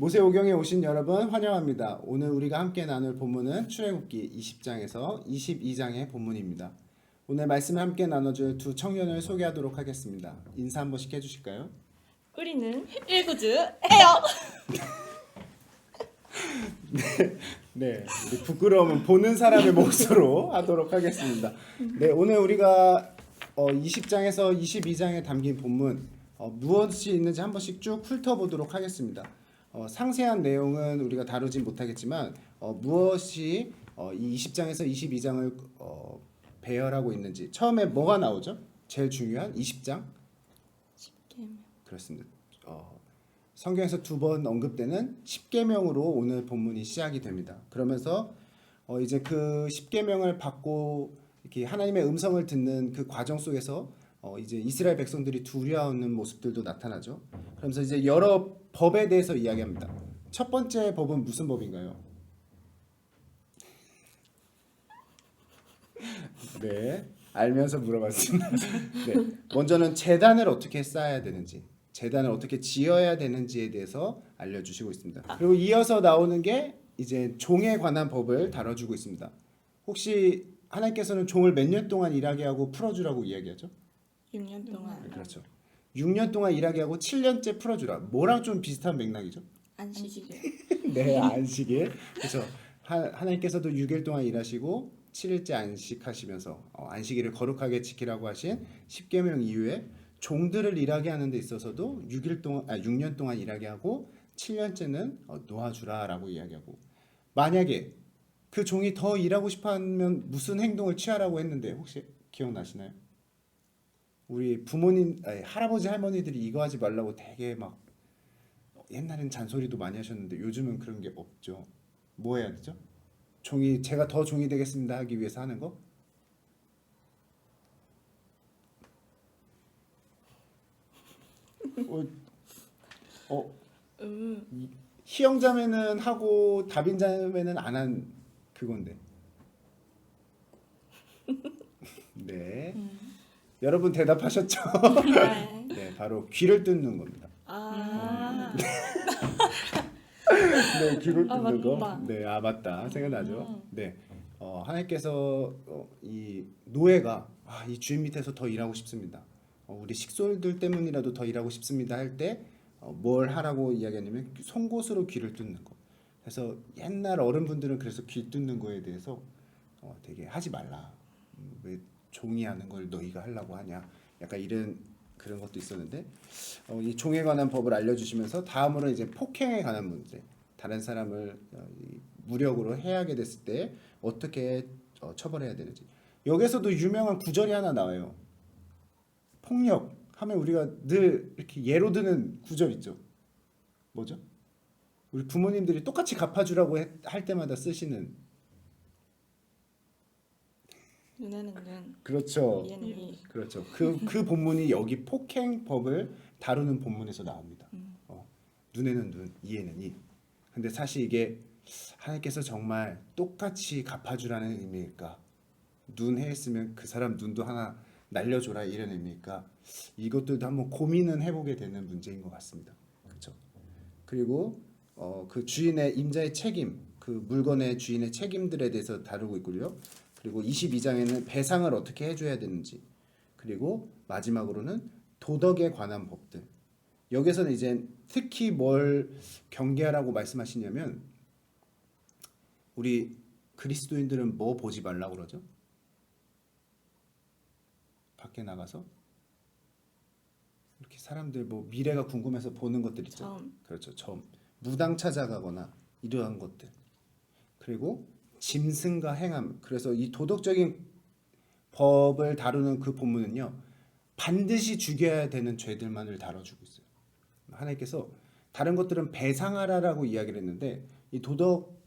모세오경에 오신 여러분 환영합니다. 오늘 우리가 함께 나눌 본문은 출애굽기 20장에서 22장의 본문입니다. 오늘 말씀을 함께 나눠줄 두 청년을 소개하도록 하겠습니다. 인사 한 번씩 해주실까요? 우리는 일구주 해요. 네, 우리 부끄러움은 보는 사람의 몫으로 하도록 하겠습니다. 네, 오늘 우리가 어, 20장에서 22장에 담긴 본문 어, 무엇이 있는지 한 번씩 쭉 훑어보도록 하겠습니다. 어, 상세한 내용은 우리가 다루진 못하겠지만 어, 무엇이 어, 이 20장에서 22장을 어, 배열하고 있는지 처음에 뭐가 나오죠? 제일 중요한 20장 그렇습니다. 어, 성경에서 두 번 언급되는 십계명으로 오늘 본문이 시작이 됩니다. 그러면서 어, 이제 그 십계명을 받고 이렇게 하나님의 음성을 듣는 그 과정 속에서 어, 이제 이스라엘 백성들이 두려워하는 모습들도 나타나죠. 그러면서 이제 여러 법에 대해서 이야기합니다. 첫 번째 법은 무슨 법인가요? 네, 알면서 물어봤습니다. 네, 먼저는 재단을 어떻게 쌓아야 되는지, 재단을 어떻게 지어야 되는지에 대해서 알려주시고 있습니다. 그리고 이어서 나오는 게 이제 종에 관한 법을 다뤄주고 있습니다. 혹시 하나님께서는 종을 몇 년 동안 일하게 하고 풀어주라고 이야기하죠? 6년 동안 네, 그렇죠. 6년 동안 일하게 하고 7년째 풀어주라. 뭐랑 좀 비슷한 맥락이죠? 안식일. 네, 안식일. 하, 하나님께서도 6일 동안 일하시고 7일째 안식하시면서 어, 안식일을 거룩하게 지키라고 하신 십계명 이후에 종들을 일하게 하는 데 있어서도 6일 동안 아 6년 동안 일하게 하고 7년째는 어, 놓아주라라고 이야기하고 만약에 그 종이 더 일하고 싶어 하면 무슨 행동을 취하라고 했는데 혹시 기억나시나요? 우리 부모님 아니, 할아버지 할머니들이 이거 하지 말라고 되게 막 옛날엔 잔소리도 많이 하셨는데 요즘은 그런 게 없죠. 뭐 해야 되죠? 종이 제가 더 종이 되겠습니다 하기 위해서 하는 거? 어, 어 음. 희영자매는 하고 다빈자매는 안 한 그건데. 네. 여러분 대답하셨죠? 네. 네, 바로 귀를 뜯는 겁니다. 아. 네, 귀를 아, 뜯는 거. 맞다. 네, 아 맞다. 생각나죠? 음. 네. 어, 하나님께서 어, 이 노예가 아, 이 주인 밑에서 더 일하고 싶습니다. 어, 우리 식솔들 때문이라도 더 일하고 싶습니다 할때 어, 뭘 하라고 이야기하냐면 송곳으로 귀를 뜯는 거. 그래서 옛날 어른분들은 그래서 귀 뜯는 거에 대해서 어, 되게 하지 말라. 음, 왜 종이 하는 걸 너희가 하려고 하냐. 약간 이런 그런 것도 있었는데 어, 이 종에 관한 법을 알려주시면서 다음으로 이제 폭행에 관한 문제. 다른 사람을 어, 이 무력으로 해하게 됐을 때 어떻게 어, 처벌해야 되는지. 여기서도 유명한 구절이 하나 나와요. 폭력 하면 우리가 늘 이렇게 예로 드는 구절 있죠. 뭐죠? 우리 부모님들이 똑같이 갚아주라고 해- 할 때마다 쓰시는 눈에는 눈, 그렇죠. 이에는 이. 그렇죠. 그 그 본문이 여기 폭행법을 다루는 본문에서 나옵니다. 어, 눈에는 눈, 이에는 이. 근데 사실 이게 하나님께서 정말 똑같이 갚아주라는 의미일까? 눈 해했으면 그 사람 눈도 하나 날려줘라 이런 의미일까? 이것들도 한번 고민은 해보게 되는 문제인 것 같습니다. 그렇죠. 그리고 어, 그 주인의 임자의 책임, 그 물건의 주인의 책임들에 대해서 다루고 있고요. 그리고 22장에는 배상을 어떻게 해줘야 되는지, 그리고 마지막으로는 도덕에 관한 법들. 여기서는 이제 특히 뭘 경계하라고 말씀하시냐면 우리 그리스도인들은 뭐 보지 말라고 그러죠? 밖에 나가서 이렇게 사람들 뭐 미래가 궁금해서 보는 것들 있죠. 처음. 그렇죠. 처음 무당 찾아가거나 이러한 것들. 그리고 짐승과 행함. 그래서 이 도덕적인 법을 다루는 그 본문은요. 반드시 죽여야 되는 죄들만을 다뤄주고 있어요. 하나님께서 다른 것들은 배상하라라고 이야기를 했는데 이 도덕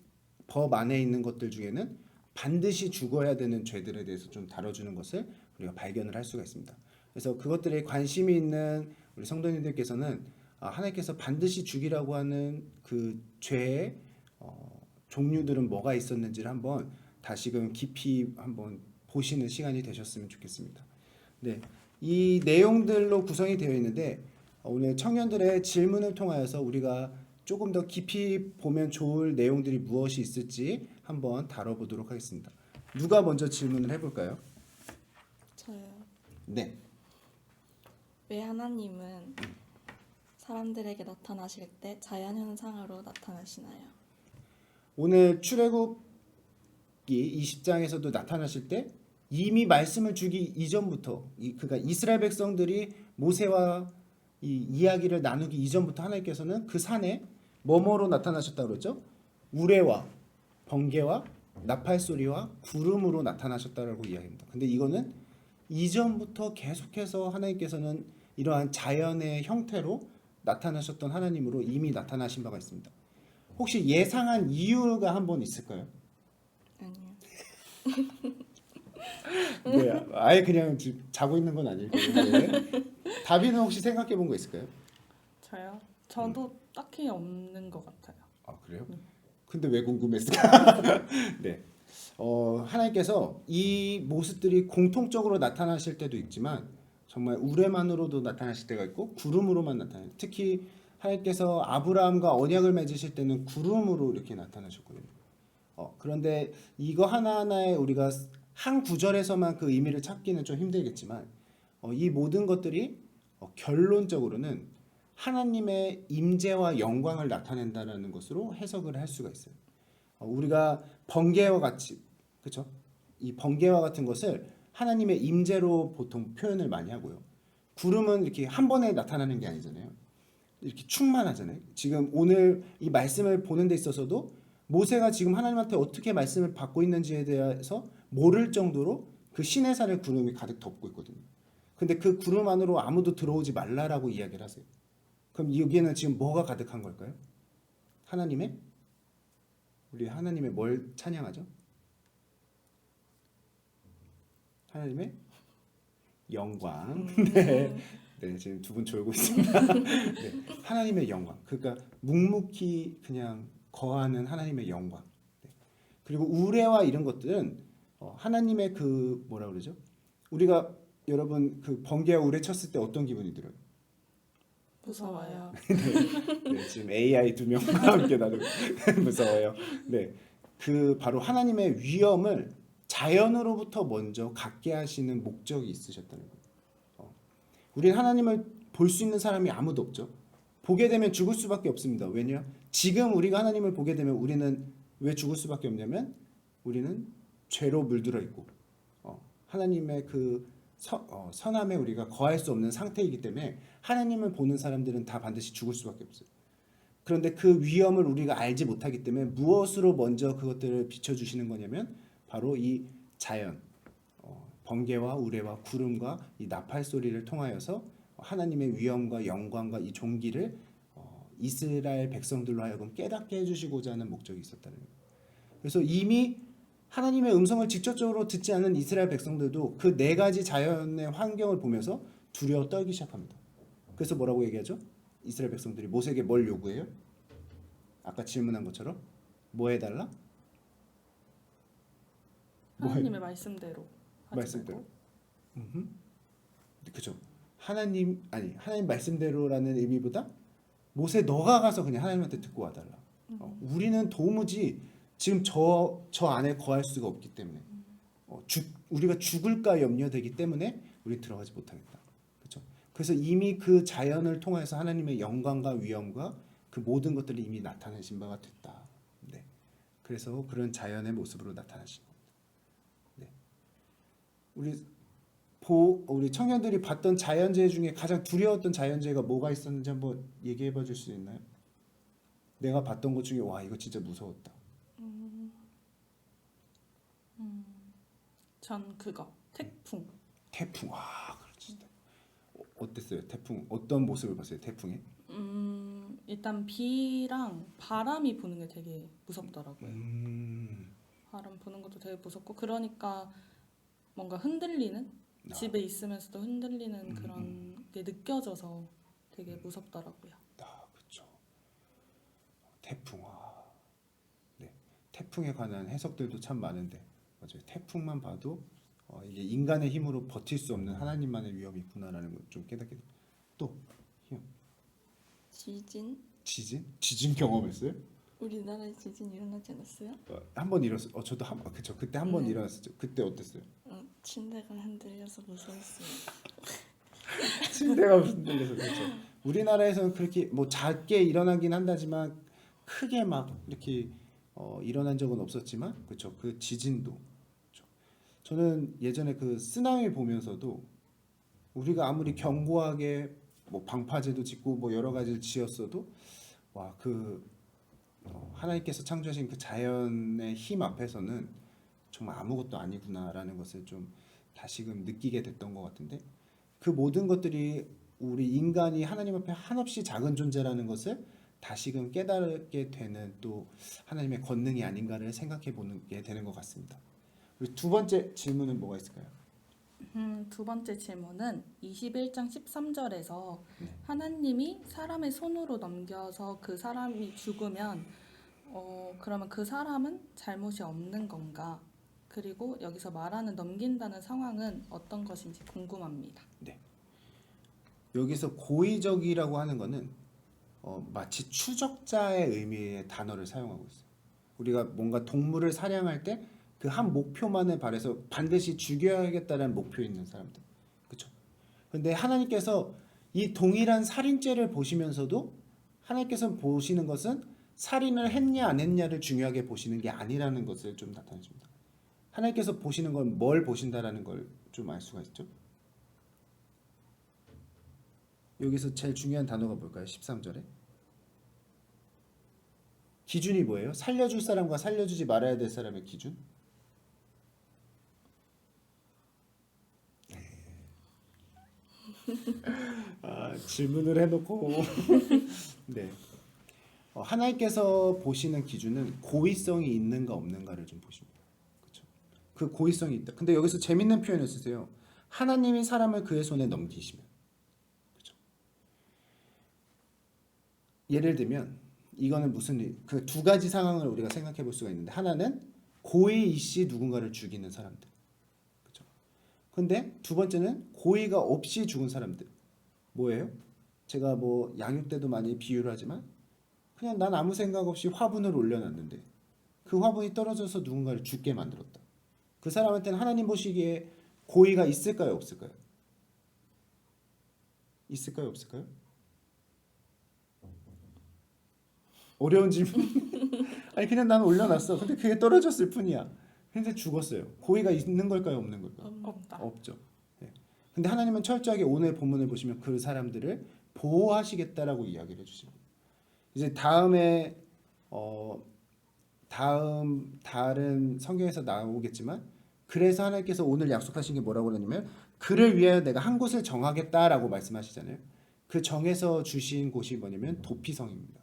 법 안에 있는 것들 중에는 반드시 죽어야 되는 죄들에 대해서 좀 다뤄주는 것을 우리가 발견을 할 수가 있습니다. 그래서 그것들에 관심이 있는 우리 성도님들께서는 아, 하나님께서 반드시 죽이라고 하는 그 죄의 어, 종류들은 뭐가 있었는지를 한번 다시금 깊이 한번 보시는 시간이 되셨으면 좋겠습니다. 네, 이 내용들로 구성이 되어 있는데 어, 오늘 청년들의 질문을 통하여서 우리가 조금 더 깊이 보면 좋을 내용들이 무엇이 있을지 한번 다뤄보도록 하겠습니다. 누가 먼저 질문을 해볼까요? 저요. 네. 왜 하나님은 사람들에게 나타나실 때 자연 현상으로 나타나시나요? 오늘 출애굽기 20장에서도 나타나실 때 이미 말씀을 주기 이전부터 이, 그러니까 이스라엘 백성들이 모세와 이 이야기를 나누기 이전부터 하나님께서는 그 산에 뭐뭐로 나타나셨다 그러죠? 우레와 번개와 나팔 소리와 구름으로 나타나셨다라고 이야기합니다. 근데 이거는 이전부터 계속해서 하나님께서는 이러한 자연의 형태로 나타나셨던 하나님으로 이미 나타나신 바가 있습니다. 혹시 예상한 이유가 한 번 있을까요? 아니요. 네, 아예 그냥 자고 있는 건 아닐 거예요. 네. 다비는 혹시 생각해 본 거 있을까요? 저요? 저도 딱히 없는 것 같아요. 아 그래요? 근데 왜 궁금했을까? 네, 어, 하나님께서 이 모습들이 공통적으로 나타나실 때도 있지만 정말 우레만으로도 나타나실 때가 있고 구름으로만 나타나요. 특히 하나님께서 아브라함과 언약을 맺으실 때는 구름으로 이렇게 나타나셨거든요. 어, 그런데 이거 하나하나에 우리가 한 구절에서만 그 의미를 찾기는 좀 힘들겠지만 어, 이 모든 것들이 어, 결론적으로는 하나님의 임재와 영광을 나타낸다라는 것으로 해석을 할 수가 있어요. 어, 우리가 번개와 같이 그렇죠? 이 번개와 같은 것을 하나님의 임재로 보통 표현을 많이 하고요. 구름은 이렇게 한 번에 나타나는 게 아니잖아요. 이렇게 충만하잖아요. 지금 오늘 이 말씀을 보는 데 있어서도 모세가 지금 하나님한테 어떻게 말씀을 받고 있는지에 대해서 모를 정도로 그 신의 산을 구름이 가득 덮고 있거든요. 근데 그 구름 안으로 아무도 들어오지 말라라고 이야기를 하세요. 그럼 여기에는 지금 뭐가 가득한 걸까요? 하나님의 우리 하나님의 뭘 찬양하죠? 하나님의 영광. 네. 네, 지금 두 분 졸고 있습니다. 네, 하나님의 영광. 그러니까 묵묵히 그냥 거하는 하나님의 영광. 네. 그리고 우레와 이런 것들은 어, 하나님의 그 뭐라 그러죠? 우리가 여러분 그 번개와 우레 쳤을 때 어떤 기분이 들어요? 무서워요. 네, 지금 AI 두 명과 함께 나는 무서워요. 네, 그 바로 하나님의 위엄을 자연으로부터 먼저 갖게 하시는 목적이 있으셨다는 거예요. 어. 우리는 하나님을 볼 수 있는 사람이 아무도 없죠. 보게 되면 죽을 수밖에 없습니다. 왜냐? 지금 우리가 하나님을 보게 되면 우리는 왜 죽을 수밖에 없냐면 우리는 죄로 물들어 있고 어, 하나님의 그 서- 어, 선함에 우리가 거할 수 없는 상태이기 때문에 하나님을 보는 사람들은 다 반드시 죽을 수밖에 없어요. 그런데 그 위험을 우리가 알지 못하기 때문에 무엇으로 먼저 그것들을 비춰주시는 거냐면 바로 이 자연, 어, 번개와 우레와 구름과 이 나팔 소리를 통하여서 하나님의 위엄과 영광과 이 종기를 어, 이스라엘 백성들로 하여금 깨닫게 해주시고자 하는 목적이 있었다는 거예요. 그래서 이미 하나님의 음성을 직접적으로 듣지 않은 이스라엘 백성들도 그 네 가지 자연의 환경을 보면서 두려워 떨기 시작합니다. 그래서 뭐라고 얘기하죠? 이스라엘 백성들이 모세에게 뭘 요구해요? 아까 질문한 것처럼 뭐 해달라? 뭐 해? 하나님의 말씀대로 하지 말씀대로. 그죠. 하나님 아니 하나님 말씀대로라는 의미보다 모세 너가 가서 그냥 하나님한테 듣고 와달라. 어, 우리는 도무지 지금 저 저 안에 거할 수가 없기 때문에 어, 죽 우리가 죽을까 염려되기 때문에 우리 들어가지 못하겠다. 그렇죠. 그래서 이미 그 자연을 통해서 하나님의 영광과 위엄과 그 모든 것들이 이미 나타내신 바가 됐다. 네. 그래서 그런 자연의 모습으로 나타나신. 네. 우리 보 우리 청년들이 봤던 자연재해 중에 가장 두려웠던 자연재해가 뭐가 있었는지 한번 얘기해 봐 줄 수 있나요? 내가 봤던 것 중에 와 이거 진짜 무서웠다. 전 그거 태풍. 태풍 와 그렇지. 어, 어땠어요? 태풍 어떤 모습을 봤어요? 태풍에? 음, 일단 비랑 바람이 부는 게 되게 무섭더라고요. 음, 바람 부는 것도 되게 무섭고 그러니까 뭔가 흔들리는 아. 집에 있으면서도 흔들리는 음, 그런 게 느껴져서 되게 무섭더라고요. 아 그렇죠. 태풍 와. 네, 태풍에 관한 해석들도 참 많은데 맞아요. 태풍만 봐도 어, 이게 인간의 힘으로 버틸 수 없는 하나님만의 위험이 있구나라는 걸 좀 깨닫게. 또 희영. 지진, 지진? 지진 경험했어요? 우리나라에 지진 일어나지 않았어요? 한 번 일었어. 어 저도 한 번. 그쵸. 그때 한 번 네. 일어났었죠. 그때 어땠어요? 어, 침대가 흔들려서 무서웠어요. 침대가 흔들려서 그렇죠. 우리나라에서는 그렇게 뭐 작게 일어나긴 한다지만 크게 막 이렇게 어, 일어난 적은 없었지만 그렇죠. 그 지진도 그렇죠. 저는 예전에 그 쓰나미 보면서도 우리가 아무리 견고하게 뭐 방파제도 짓고 뭐 여러 가지를 지었어도 와그 어, 하나님께서 창조하신 그 자연의 힘 앞에서는 정말 아무것도 아니구나라는 것을 좀 다시금 느끼게 됐던 것 같은데 그 모든 것들이 우리 인간이 하나님 앞에 한없이 작은 존재라는 것을 다시금 깨닫게 되는 또 하나님의 권능이 아닌가를 생각해 보는 게 되는 것 같습니다. 그리고 두 번째 질문은 뭐가 있을까요? 음, 두 번째 질문은 21장 13절에서 네. 하나님이 사람의 손으로 넘겨서 그 사람이 죽으면 어, 그러면 그 사람은 잘못이 없는 건가? 그리고 여기서 말하는 넘긴다는 상황은 어떤 것인지 궁금합니다. 여기서 고의적이라고 하는 거는 어, 마치 추적자의 의미의 단어를 사용하고 있어요. 우리가 뭔가 동물을 사냥할 때 그 한 목표만을 바래서 반드시 죽여야겠다는 목표 있는 사람들. 그렇죠? 근데 하나님께서 이 동일한 살인죄를 보시면서도 하나님께서 보시는 것은 살인을 했냐 안 했냐를 중요하게 보시는 게 아니라는 것을 좀 나타내줍니다. 하나님께서 보시는 건 뭘 보신다라는 걸 좀 알 수가 있죠. 여기서 제일 중요한 단어가 뭘까요? 13절에 기준이 뭐예요? 살려줄 사람과 살려주지 말아야 될 사람의 기준? 아, 질문을 해놓고 네 어, 하나님께서 보시는 기준은 고의성이 있는가 없는가를 좀 보십니다. 그렇죠? 그 고의성이 있다. 근데 여기서 재밌는 표현을 쓰세요. 하나님이 사람을 그의 손에 넘기시면 예를 들면 이거는 무슨 그 두 가지 상황을 우리가 생각해 볼 수가 있는데 하나는 고의 이씨 누군가를 죽이는 사람들. 근데 두 번째는 고의가 없이 죽은 사람들. 뭐예요? 제가 뭐 양육 때도 많이 비유를 하지만 그냥 난 아무 생각 없이 화분을 올려놨는데 그 화분이 떨어져서 누군가를 죽게 만들었다. 그 사람한테는 하나님 보시기에 고의가 있을까요, 없을까요? 있을까요, 없을까요? 어려운 질문. 아니 그냥 난 올려놨어. 근데 그게 떨어졌을 뿐이야. 근데 죽었어요. 고의가 있는 걸까요, 없는 걸까요? 음, 없다. 없죠. 예. 근데 하나님은 철저하게 오늘 본문을 보시면 그 사람들을 보호하시겠다라고 이야기를 해주십니다. 이제 다음에 어 다음 다른 성경에서 나오겠지만 그래서 하나님께서 오늘 약속하신 게 뭐라고 그러냐면 그를 위하여 내가 한 곳을 정하겠다라고 말씀하시잖아요. 그 정해서 주신 곳이 뭐냐면 도피성입니다.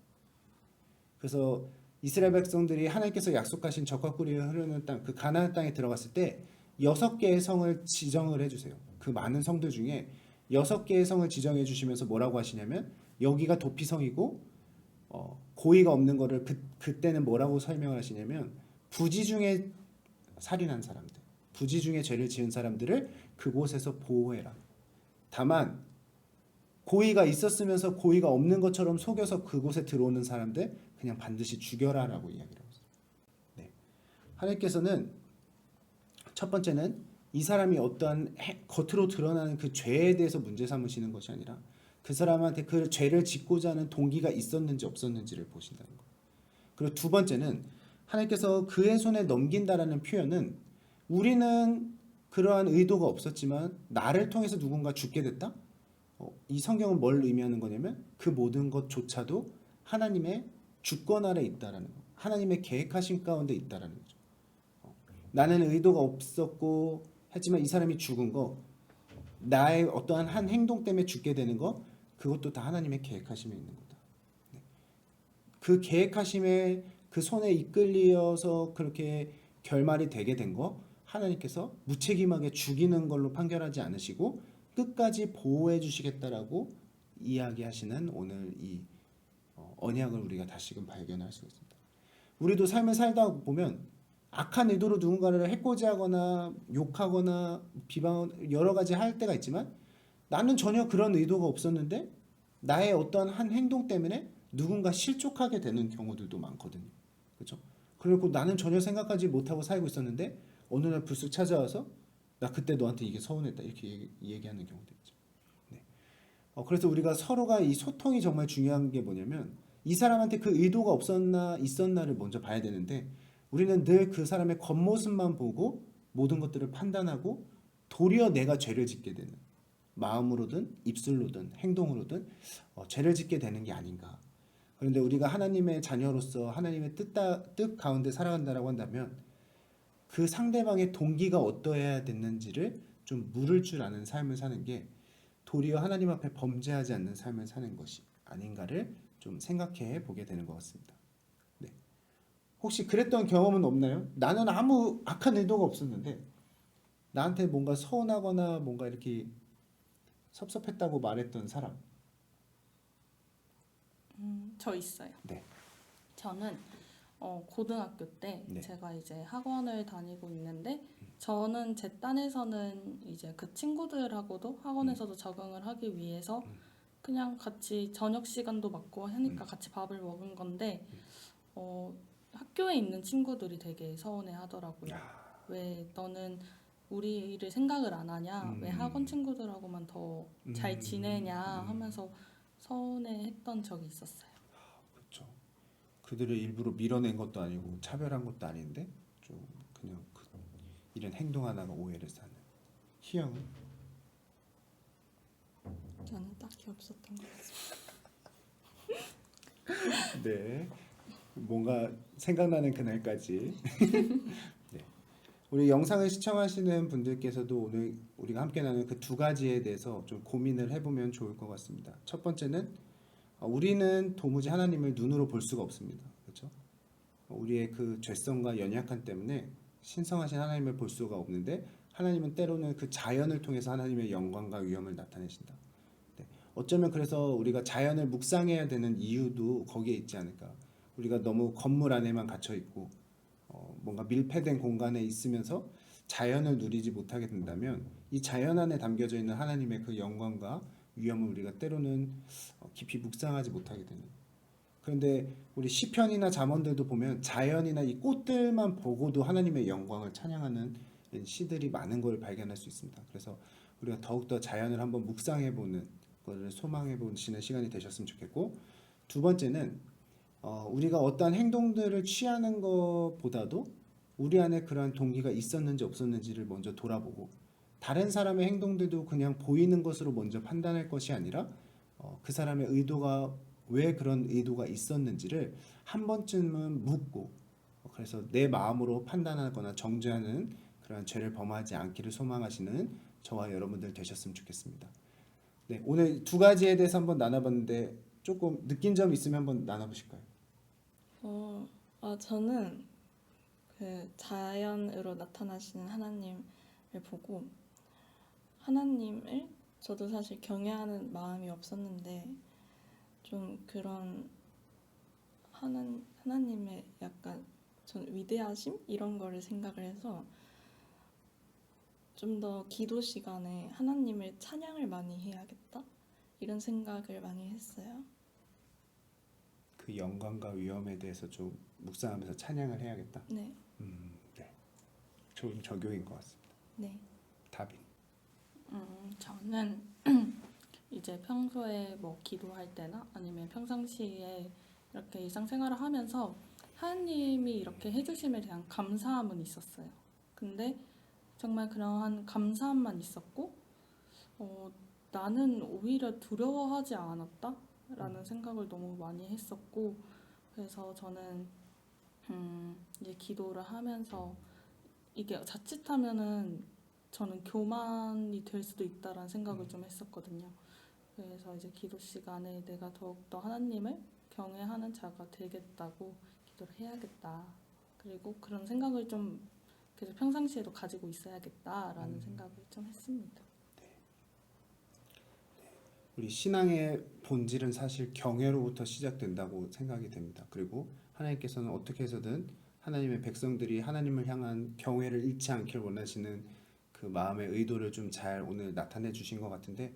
그래서 이스라엘 백성들이 하나님께서 약속하신 적과 꿀이 흐르는 땅, 그 가나안 땅에 들어갔을 때 여섯 개의 성을 지정을 해주세요. 그 많은 성들 중에 여섯 개의 성을 지정해 주시면서 뭐라고 하시냐면 여기가 도피성이고 어, 고의가 없는 거를 그 그때는 뭐라고 설명을 하시냐면 부지 중에 살인한 사람들, 부지 중에 죄를 지은 사람들을 그곳에서 보호해라. 다만 고의가 있었으면서 고의가 없는 것처럼 속여서 그곳에 들어오는 사람들 그냥 반드시 죽여라라고 이야기를 하고 있어요. 네. 하나님께서는 첫 번째는 이 사람이 어떠한 해- 겉으로 드러나는 그 죄에 대해서 문제 삼으시는 것이 아니라 그 사람한테 그 죄를 짓고자 하는 동기가 있었는지 없었는지를 보신다는 거. 그리고 두 번째는 하나님께서 그의 손에 넘긴다라는 표현은 우리는 그러한 의도가 없었지만 나를 통해서 누군가 죽게 됐다. 어, 이 성경은 뭘 의미하는 거냐면 그 모든 것조차도 하나님의 주권 아래 있다라는 거. 하나님의 계획하신 가운데 있다라는 거죠. 어, 나는 의도가 없었고 했지만 이 사람이 죽은 거 나의 어떠한 한 행동 때문에 죽게 되는 거 그것도 다 하나님의 계획하심에 있는 거다. 네. 그 계획하심에 그 손에 이끌려서 그렇게 결말이 되게 된 거 하나님께서 무책임하게 죽이는 걸로 판결하지 않으시고 끝까지 보호해 주시겠다라고 이야기하시는 오늘 이 어, 언약을 우리가 다시금 발견할 수 있습니다. 우리도 삶을 살다 보면 악한 의도로 누군가를 해코지하거나 욕하거나 비방 여러 가지 할 때가 있지만 나는 전혀 그런 의도가 없었는데 나의 어떠한 한 행동 때문에 누군가 실족하게 되는 경우들도 많거든요. 그렇죠? 그리고 나는 전혀 생각하지 못하고 살고 있었는데 어느 날 불쑥 찾아와서 나 그때 너한테 이게 서운했다 이렇게 얘기, 얘기하는 경우도 있죠. 네. 어, 그래서 우리가 서로가 이 소통이 정말 중요한 게 뭐냐면 이 사람한테 그 의도가 없었나 있었나를 먼저 봐야 되는데 우리는 늘 그 사람의 겉모습만 보고 모든 것들을 판단하고 도리어 내가 죄를 짓게 되는 마음으로든 입술로든 행동으로든 어, 죄를 짓게 되는 게 아닌가. 그런데 우리가 하나님의 자녀로서 하나님의 뜻, 다, 뜻 가운데 살아간다라고 한다면 그 상대방의 동기가 어떠해야 됐는지를 좀 물을 줄 아는 삶을 사는 게 도리어 하나님 앞에 범죄하지 않는 삶을 사는 것이 아닌가를 좀 생각해 보게 되는 것 같습니다. 네. 혹시 그랬던 경험은 없나요? 나는 아무 악한 의도가 없었는데 나한테 뭔가 서운하거나 뭔가 이렇게 섭섭했다고 말했던 사람. 음, 저 있어요. 네. 저는 어, 고등학교 때 네. 제가 이제 학원을 다니고 있는데 저는 제 딴에서는 이제 그 친구들하고도 학원에서도 적응을 하기 위해서 그냥 같이 저녁 시간도 맞고 하니까 같이 밥을 먹은 건데 어, 학교에 있는 친구들이 되게 서운해 하더라고요. 왜 너는 우리를 생각을 안 하냐? 왜 음. 학원 친구들하고만 더 잘 음. 지내냐? 음. 하면서 서운해 했던 적이 있었어요. 그렇죠. 그들을 일부러 밀어낸 것도 아니고 차별한 것도 아닌데 좀 그냥 그 이런 행동 하나가 오해를 사는. 희영은 저는 딱히 없었던 것 같습니다. 네. 뭔가 생각나는 그날까지. 네. 우리 영상을 시청하시는 분들께서도 오늘 우리가 함께 나눈 그 두 가지에 대해서 좀 고민을 해보면 좋을 것 같습니다. 첫 번째는 어, 우리는 도무지 하나님을 눈으로 볼 수가 없습니다. 그렇죠? 어, 우리의 그 죄성과 연약함 때문에 신성하신 하나님을 볼 수가 없는데 하나님은 때로는 그 자연을 통해서 하나님의 영광과 위엄을 나타내신다. 네. 어쩌면 그래서 우리가 자연을 묵상해야 되는 이유도 거기에 있지 않을까. 우리가 너무 건물 안에만 갇혀 있고 어, 뭔가 밀폐된 공간에 있으면서 자연을 누리지 못하게 된다면 이 자연 안에 담겨져 있는 하나님의 그 영광과 위엄을 우리가 때로는 어, 깊이 묵상하지 못하게 되는. 그런데 우리 시편이나 잠언들도 보면 자연이나 이 꽃들만 보고도 하나님의 영광을 찬양하는 시들이 많은 걸 발견할 수 있습니다. 그래서 우리가 더욱더 자연을 한번 묵상해 보는 것을 소망해 보시는 시간이 되셨으면 좋겠고 두 번째는 어, 우리가 어떠한 행동들을 취하는 것보다도 우리 안에 그러한 동기가 있었는지 없었는지를 먼저 돌아보고 다른 사람의 행동들도 그냥 보이는 것으로 먼저 판단할 것이 아니라 어, 그 사람의 의도가 왜 그런 의도가 있었는지를 한 번쯤은 묻고 어, 그래서 내 마음으로 판단하거나 정죄하는 그러한 죄를 범하지 않기를 소망하시는 저와 여러분들 되셨으면 좋겠습니다. 네, 오늘 두 가지에 대해서 한번 나눠봤는데 조금 느낀 점 있으면 한번 나눠보실까요? 어, 아, 저는 그 자연으로 나타나시는 하나님을 보고 하나님을 저도 사실 경외하는 마음이 없었는데 좀 그런 하나, 하나님의 약간 전 위대하심 이런 거를 생각을 해서 좀 더 기도 시간에 하나님을 찬양을 많이 해야겠다 이런 생각을 많이 했어요. 그 영광과 위엄에 대해서 좀 묵상하면서 찬양을 해야겠다. 네, 음, 네. 좋은 적용인 것 같습니다. 네. 답인. 음, 저는 이제 평소에 뭐 기도할 때나 아니면 평상시에 이렇게 일상생활을 하면서 하나님이 이렇게 해주심에 대한 감사함은 있었어요. 근데 정말 그러한 감사함만 있었고, 어, 나는 오히려 두려워하지 않았다 라는 생각을 너무 많이 했었고, 그래서 저는 음, 이제 기도를 하면서 이게 자칫하면은 저는 교만이 될 수도 있다라는 생각을 좀 했었거든요. 그래서 이제 기도 시간에 내가 더욱더 하나님을 경외하는 자가 되겠다고 기도를 해야겠다. 그리고 그런 생각을 좀 계속 평상시에도 가지고 있어야겠다라는 음. 생각을 좀 했습니다. 우리 신앙의 본질은 사실 경외로부터 시작된다고 생각이 됩니다. 그리고 하나님께서는 어떻게 해서든 하나님의 백성들이 하나님을 향한 경외를 잃지 않기를 원하시는 그 마음의 의도를 좀 잘 오늘 나타내 주신 것 같은데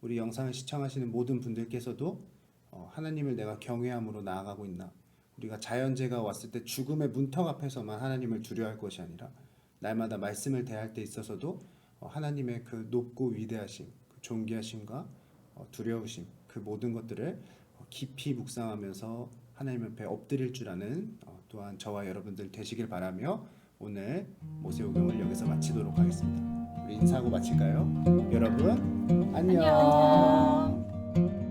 우리 영상을 시청하시는 모든 분들께서도 어, 하나님을 내가 경외함으로 나아가고 있나? 우리가 자연재해가 왔을 때 죽음의 문턱 앞에서만 하나님을 두려워할 것이 아니라 날마다 말씀을 대할 때 있어서도 어, 하나님의 그 높고 위대하심, 그 존귀하심과 어, 두려우심 그 모든 것들을 어, 깊이 묵상하면서 하나님 앞에 엎드릴 줄 아는 어, 또한 저와 여러분들 되시길 바라며 오늘 모세오경을 여기서 마치도록 하겠습니다. 우리 인사하고 마칠까요? 여러분 안녕. 안녕.